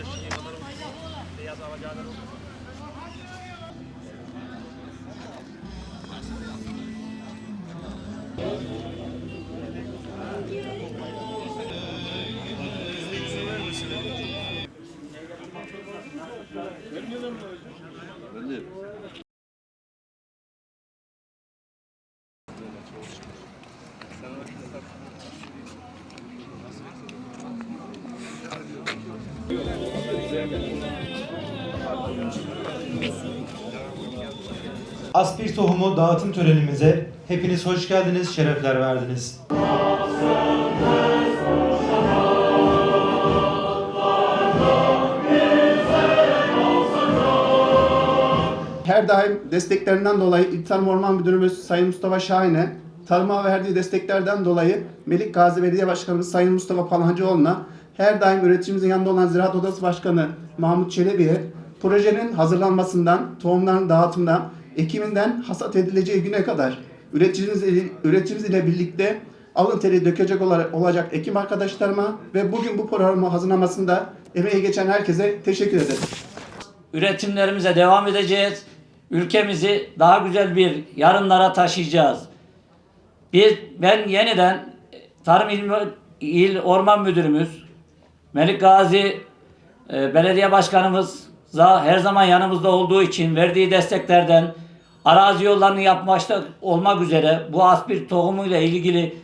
जश्न ये बदलो तेजा साहब जागरो Aspir tohumu dağıtım törenimize hepiniz hoş geldiniz, şerefler verdiniz. Her daim desteklerinden dolayı İl Tarım Orman Müdürümüz Sayın Mustafa Şahin'e, tarıma verdiği desteklerden dolayı Melik Gazi Belediye Başkanımız Sayın Mustafa Palancıoğlu'na, her daim üreticimizin yanında olan Ziraat Odası Başkanı Mahmut Çelebi'ye, projenin hazırlanmasından, tohumların dağıtımından, ekiminden hasat edileceği güne kadar üreticimiz, üreticimiz ile birlikte alın teri dökecek olacak ekim arkadaşlarıma ve bugün bu programı hazırlamasında emeği geçen herkese teşekkür ederim. üretimlerimize devam edeceğiz. Ülkemizi daha güzel bir yarınlara taşıyacağız. Biz, ben yeniden Tarım İl, İl Orman Müdürümüz Melik Gazi e, Belediye Başkanımız her zaman yanımızda olduğu için verdiği desteklerden arazi yollarını yapmakta olmak üzere bu aspir tohumuyla ilgili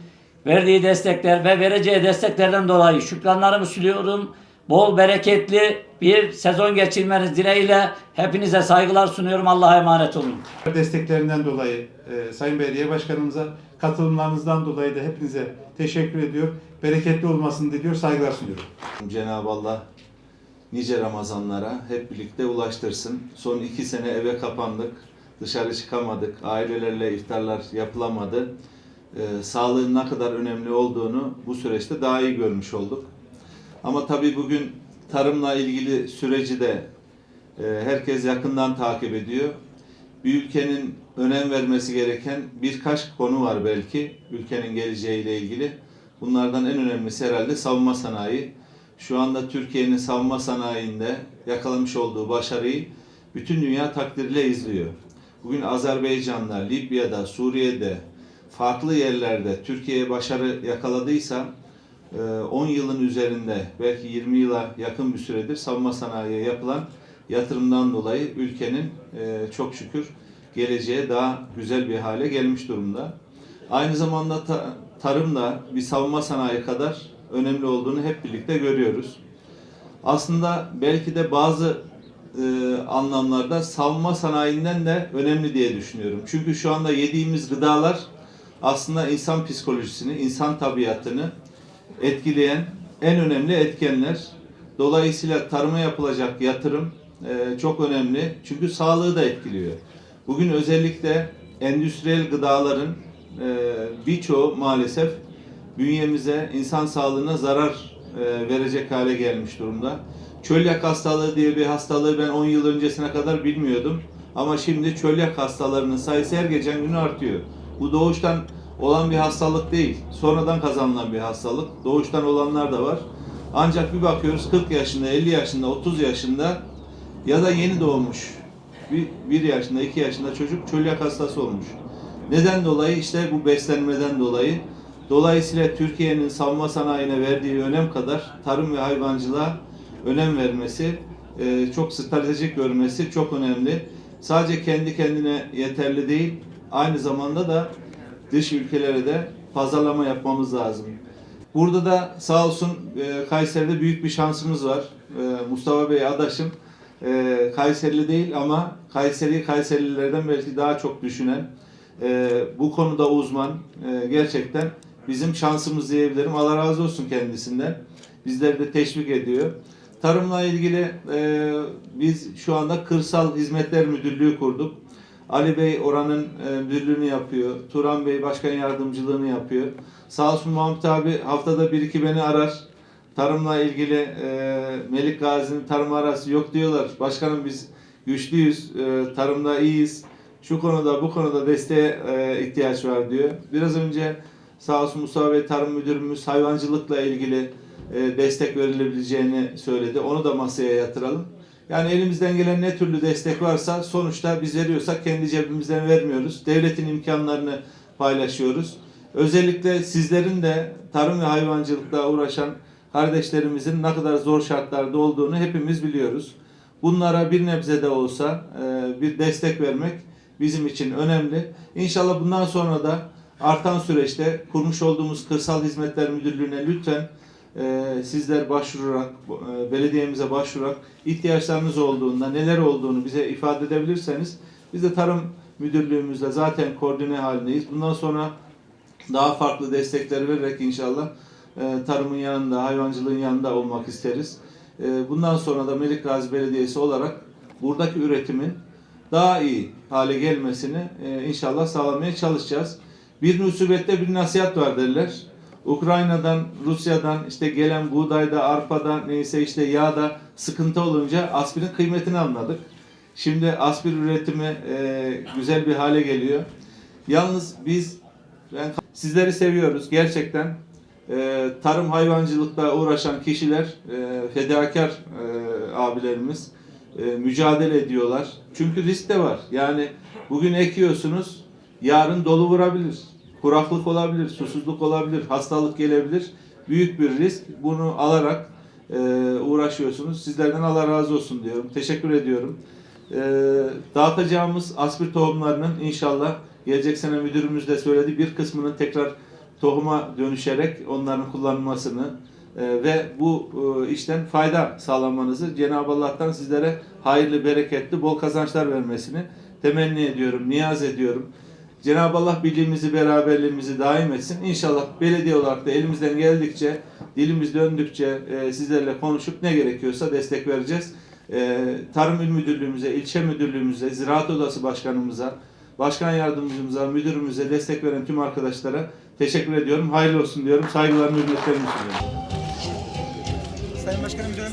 verdiği destekler ve vereceği desteklerden dolayı şükranlarımı sunuyorum. Bol bereketli bir sezon geçirmeniz dileğiyle hepinize saygılar sunuyorum. Allah'a emanet olun. desteklerinden dolayı e, Sayın Belediye Başkanımıza, katılımlarınızdan dolayı da hepinize teşekkür ediyor. Bereketli olmasını diliyor, saygılar sunuyorum. Cenab-ı Allah nice Ramazanlara hep birlikte ulaştırsın. Son iki sene eve kapandık, dışarı çıkamadık, ailelerle iftarlar yapılamadı. Ee, sağlığın ne kadar önemli olduğunu bu süreçte daha iyi görmüş olduk. Ama tabii bugün tarımla ilgili süreci de e, herkes yakından takip ediyor. Bir ülkenin önem vermesi gereken birkaç konu var belki ülkenin geleceğiyle ilgili. Bunlardan en önemlisi herhalde savunma sanayi. Şu anda Türkiye'nin savunma sanayinde yakalamış olduğu başarıyı bütün dünya takdirle izliyor. Bugün Azerbaycan'da, Libya'da, Suriye'de, farklı yerlerde Türkiye'ye başarı yakaladıysa 10 yılın üzerinde belki 20 yıla yakın bir süredir savunma sanayiye yapılan yatırımdan dolayı ülkenin e, çok şükür geleceğe daha güzel bir hale gelmiş durumda. Aynı zamanda ta- tarım da bir savunma sanayi kadar önemli olduğunu hep birlikte görüyoruz. Aslında belki de bazı e, anlamlarda savunma sanayinden de önemli diye düşünüyorum. Çünkü şu anda yediğimiz gıdalar aslında insan psikolojisini, insan tabiatını etkileyen en önemli etkenler. Dolayısıyla tarıma yapılacak yatırım e, çok önemli. Çünkü sağlığı da etkiliyor. Bugün özellikle endüstriyel gıdaların e, birçoğu maalesef bünyemize, insan sağlığına zarar e, verecek hale gelmiş durumda. Çölyak hastalığı diye bir hastalığı ben 10 yıl öncesine kadar bilmiyordum. Ama şimdi çölyak hastalarının sayısı her geçen gün artıyor. Bu doğuştan olan bir hastalık değil. Sonradan kazanılan bir hastalık. Doğuştan olanlar da var. Ancak bir bakıyoruz 40 yaşında, 50 yaşında, 30 yaşında ya da yeni doğmuş bir, bir yaşında, iki yaşında çocuk çölyak hastası olmuş. Neden dolayı? İşte bu beslenmeden dolayı. Dolayısıyla Türkiye'nin savunma sanayine verdiği önem kadar tarım ve hayvancılığa önem vermesi, e, çok stratejik görmesi çok önemli. Sadece kendi kendine yeterli değil, aynı zamanda da dış ülkelere de pazarlama yapmamız lazım. Burada da sağ olsun e, Kayseri'de büyük bir şansımız var. E, Mustafa Bey adaşım e, Kayserili değil ama Kayseri Kayserililerden belki daha çok düşünen, e, bu konuda uzman e, gerçekten bizim şansımız diyebilirim. Allah razı olsun kendisinden. Bizleri de teşvik ediyor. Tarımla ilgili e, biz şu anda Kırsal Hizmetler Müdürlüğü kurduk. Ali Bey oranın e, müdürlüğünü yapıyor. Turan Bey başkan yardımcılığını yapıyor. Sağ olsun Mahmut abi haftada bir iki beni arar. Tarımla ilgili e, Melik Gazi'nin tarım arası yok diyorlar. Başkanım biz güçlüyüz, e, tarımda iyiyiz. Şu konuda bu konuda desteğe e, ihtiyaç var diyor. Biraz önce sağ olsun Mustafa Bey Tarım Müdürümüz hayvancılıkla ilgili e, destek verilebileceğini söyledi. Onu da masaya yatıralım. Yani elimizden gelen ne türlü destek varsa sonuçta biz veriyorsak kendi cebimizden vermiyoruz. Devletin imkanlarını paylaşıyoruz. Özellikle sizlerin de tarım ve hayvancılıkla uğraşan kardeşlerimizin ne kadar zor şartlarda olduğunu hepimiz biliyoruz. Bunlara bir nebze de olsa e, bir destek vermek bizim için önemli. İnşallah bundan sonra da artan süreçte kurmuş olduğumuz Kırsal Hizmetler Müdürlüğü'ne lütfen e, sizler başvurarak, e, belediyemize başvurarak ihtiyaçlarınız olduğunda, neler olduğunu bize ifade edebilirseniz biz de Tarım Müdürlüğümüzle zaten koordine halindeyiz. Bundan sonra daha farklı destekler vererek inşallah e, tarımın yanında, hayvancılığın yanında olmak isteriz. E, bundan sonra da Melikgazi Belediyesi olarak buradaki üretimin daha iyi hale gelmesini e, inşallah sağlamaya çalışacağız. Bir musibette bir nasihat var derler. Ukrayna'dan, Rusya'dan işte gelen buğdayda, arpada, neyse işte yağda sıkıntı olunca aspirin kıymetini anladık. Şimdi aspir üretimi e, güzel bir hale geliyor. Yalnız biz ben sizleri seviyoruz gerçekten. E, tarım hayvancılıkla uğraşan kişiler, e, fedakar e, abilerimiz e, mücadele ediyorlar. Çünkü risk de var. Yani bugün ekiyorsunuz, yarın dolu vurabilir. Kuraklık olabilir, susuzluk olabilir, hastalık gelebilir. Büyük bir risk. Bunu alarak e, uğraşıyorsunuz. Sizlerden Allah razı olsun diyorum. Teşekkür ediyorum. E, dağıtacağımız aspir tohumlarının inşallah gelecek sene müdürümüz de söyledi bir kısmının tekrar tohuma dönüşerek onların kullanılmasını e, ve bu e, işten fayda sağlamanızı Cenab-ı Allah'tan sizlere hayırlı, bereketli, bol kazançlar vermesini temenni ediyorum, niyaz ediyorum. Cenab-ı Allah birliğimizi, beraberliğimizi daim etsin. İnşallah belediye olarak da elimizden geldikçe, dilimiz döndükçe e, sizlerle konuşup ne gerekiyorsa destek vereceğiz. E, Tarım İl Müdürlüğümüze, ilçe müdürlüğümüze, Ziraat Odası Başkanımıza, Başkan Yardımcımıza, müdürümüze destek veren tüm arkadaşlara teşekkür ediyorum. Hayırlı olsun diyorum. Saygılarımı, hürmetlerimi sunuyorum. Sayın Başkanım dön.